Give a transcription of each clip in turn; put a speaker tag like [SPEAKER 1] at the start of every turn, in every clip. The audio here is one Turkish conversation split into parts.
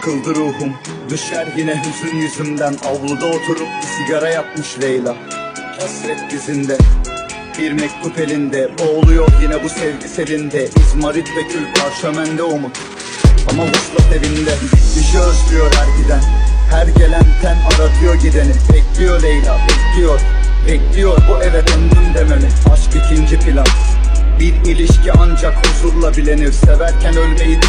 [SPEAKER 1] Yakıldı ruhum. Düşer yine hüzün yüzümden Avluda oturup bir sigara yapmış Leyla. Hasret dizinde bir mektup elinde. Boğuluyor yine bu sevgi selinde. İzmarit ve kül parşömende umut. Ama vuslat evinde. Şey özlüyor her giden. Her gelen ten aratıyor gideni. Bekliyor Leyla bekliyor. Bekliyor bu eve döndüm dememi Aşk ikinci plan. Bir ilişki ancak huzurla bilenir. Severken ölmeyi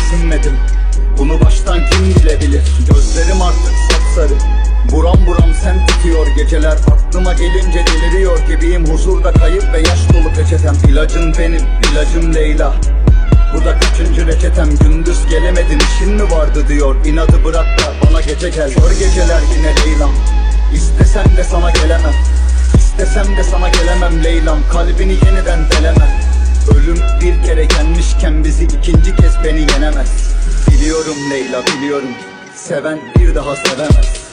[SPEAKER 1] geceler Aklıma gelince deliriyor gibiyim. Huzurda kayıp ve yaş dolu peçetem. İlacın benim, ilacım Leyla. Bu da kaçıncı reçetem? Gündüz gelemedin işin mi vardı diyor. İnadı bırak da bana gece gel. Kör geceler yine Leylam. İstesem de sana gelemem. İstesem de sana gelemem Leylam. Kalbini yeniden delemem. Ölüm bir kere yenmişken bizi ikinci kez beni yenemez. Biliyorum Leyla biliyorum. Seven bir daha sevemez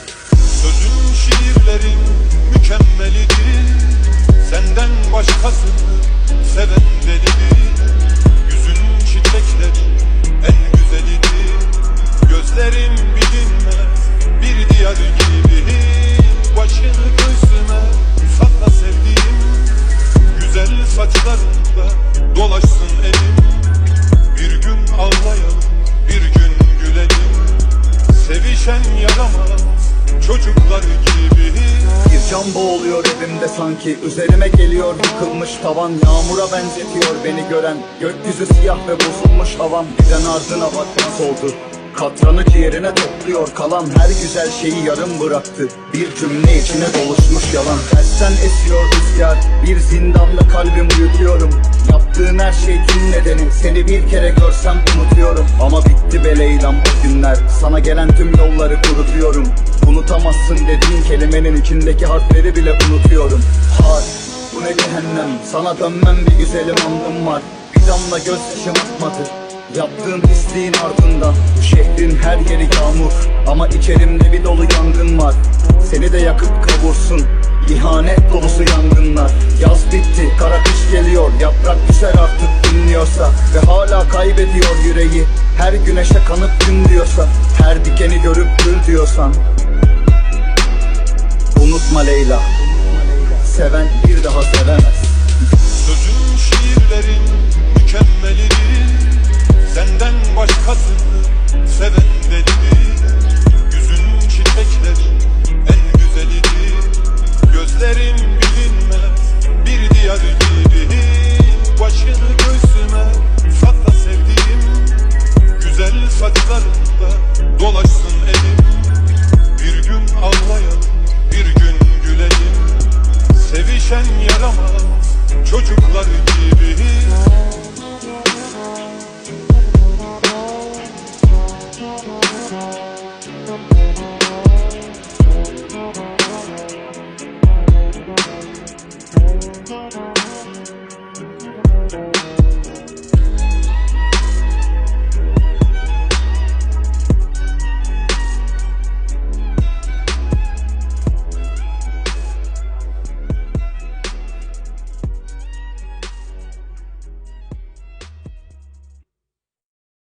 [SPEAKER 2] Sevişen yaramaz çocuklar gibi
[SPEAKER 1] Bir can boğuluyor evimde sanki Üzerime geliyor yıkılmış tavan. Yağmura benzetiyor beni gören Gökyüzü siyah ve bozulmuş havam Giden ardına bakmaz oldu Katranı ciğerine topluyor kalan Her güzel şeyi yarım bıraktı. Bir cümle içine doluşmuş yalan. Tersten esiyor rüzgar Bir zindanda kalbim uyutuyorum Yaptığın her şey tüm nedeni Seni bir kere görsem unutuyorum. Ama bitti be Leyla'm o günler. Sana gelen tüm yolları kurutuyorum. Unutamazsın dediğin kelimenin içindeki harfleri bile unutuyorum. Har, bu ne cehennem? Sana dönmem bir güzelim andım var. Bir damla gözyaşım akmadı Yaptığın pisliğin ardından Bu şehrin her yeri yağmur. Ama içerimde bir dolu yangın var. Seni de yakıp kavursun. İhanet dolusu yangınlar. Yaz bitti, kara kış geliyor. Yaprak düşer artık dinliyorsa. Ve hala kaybediyor yüreği. Her güneşe kanıp gün diyorsa Her dikeni görüp gül diyorsan. Unutma Leyla. Seven bir daha sevemez.
[SPEAKER 2] Sözün şiirlerin mükemmelidir Thank